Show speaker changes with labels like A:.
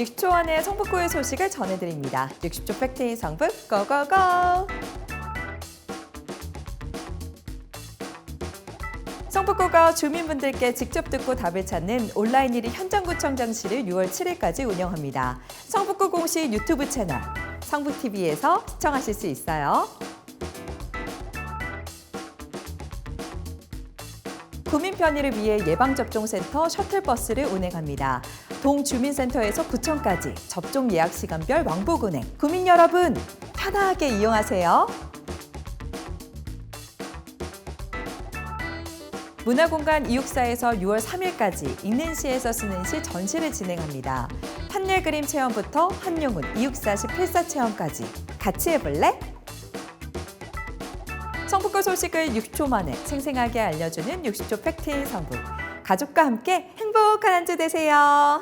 A: 60초 안에 성북구의 소식을 전해드립니다. 60초 팩트인 성북 고고고! 성북구가 주민분들께 직접 듣고 답을 찾는 온라인 1위 현장구청장실을 6월 7일까지 운영합니다. 성북구 공식 유튜브 채널 성북TV에서 시청하실 수 있어요. 구민 편의를 위해 예방접종센터 셔틀버스를 운행합니다. 동주민센터에서 구청까지 접종 예약 시간별 왕복 운행. 구민 여러분, 편하게 이용하세요. 문화공간 이육사에서 6월 3일까지 읽는 시에서 쓰는 시 전시를 진행합니다. 판넬 그림 체험부터 한용운 이육사시 필사 체험까지 같이 해볼래? 성북구 소식을 60초 만에 생생하게 알려주는 60초 팩트인 성북. 가족과 함께 행복한 한 주 되세요.